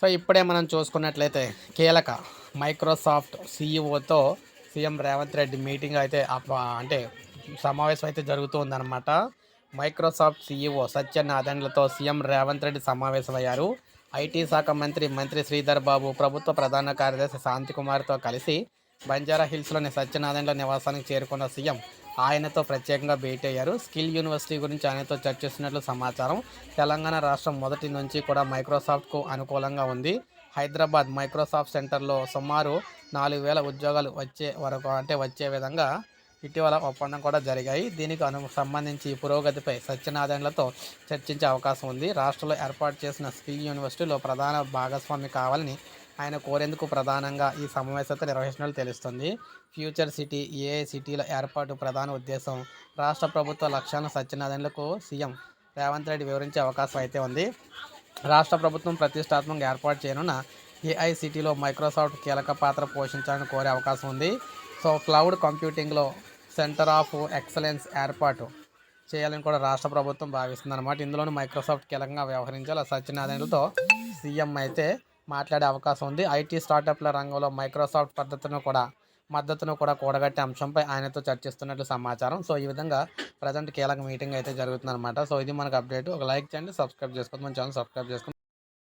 So ఇప్పుడే మనం చూసుకున్నట్లయితే కీలక మైక్రోసాఫ్ట్ సీఈఓతో సీఎం రేవంత్ రెడ్డి మీటింగ్ అయితే అంటే సమావేశం అయితే జరుగుతుందన్నమాట. మైక్రోసాఫ్ట్ సీఈఓ సత్యనాథన్లతో సీఎం రేవంత్ రెడ్డి సమావేశమయ్యారు. ఐటీ శాఖ మంత్రి మంత్రి శ్రీధర్ బాబు ప్రభుత్వ ప్రధాన కార్యదర్శి శాంతికుమార్తో కలిసి బంజారా హిల్స్లోని సత్యనారాయణల నివాసానికి చేరుకున్న సీఎం ఆయనతో ప్రత్యేకంగా భేటీ అయ్యారు స్కిల్ యూనివర్సిటీ గురించి ఆయనతో చర్చిస్తున్నట్లు సమాచారం. తెలంగాణ రాష్ట్రం మొదటి నుంచి కూడా మైక్రోసాఫ్ట్కు అనుకూలంగా ఉంది. హైదరాబాద్ మైక్రోసాఫ్ట్ సెంటర్లో సుమారు నాలుగు వేల ఉద్యోగాలు వచ్చే వరకు అంటే వచ్చే విధంగా ఇటీవల ఒప్పందం కూడా జరిగాయి. దీనికి అను సంబంధించి పురోగతిపై సత్యనారాయణలతో చర్చించే అవకాశం ఉంది. రాష్ట్రంలో ఏర్పాటు చేసిన స్కిల్ యూనివర్సిటీలో ప్రధాన భాగస్వామి కావాలని ఆయన కోరేందుకు ప్రధానంగా ఈ సమావేశత నిర్వహించినట్లు తెలుస్తుంది. ఫ్యూచర్ సిటీ ఏ సిటీల ఏర్పాటు ప్రధాన ఉద్దేశం? రాష్ట్ర ప్రభుత్వ లక్ష్యాలను సత్యనారాయణలకు సీఎం రేవంత్ రెడ్డి వివరించే అవకాశం అయితే ఉంది. రాష్ట్ర ప్రభుత్వం ప్రతిష్టాత్మకంగా ఏర్పాటు చేయనున్న ఏఐసిటీలో మైక్రోసాఫ్ట్ కీలక పాత్ర పోషించాలని కోరే అవకాశం ఉంది. సో క్లౌడ్ కంప్యూటింగ్లో సెంటర్ ఆఫ్ ఎక్సలెన్స్ ఏర్పాటు చేయాలని కూడా రాష్ట్ర ప్రభుత్వం భావిస్తుంది అనమాట ఇందులోనూ మైక్రోసాఫ్ట్ కీలకంగా వ్యవహరించాలి సత్యనారాయణలతో సీఎం అయితే మాట్లాడే అవకాశం ఉంది. ఐటీ స్టార్టప్ల రంగంలో మైక్రోసాఫ్ట్ పద్ధతులను కూడా మద్దతును కూడా కూడగట్టే అంశంపై ఆయనతో చర్చిస్తున్నట్లు సమాచారం. సో ఈ విధంగా ప్రజెంట్ కీలక మీటింగ్ అయితే జరుగుతుందన్నమాట. సో ఇది మనకు అప్డేట్. ఒక లైక్ చేయండి సబ్స్క్రైబ్ చేసుకోండి. మన ఛానల్ సబ్స్క్రైబ్ చేసుకోండి.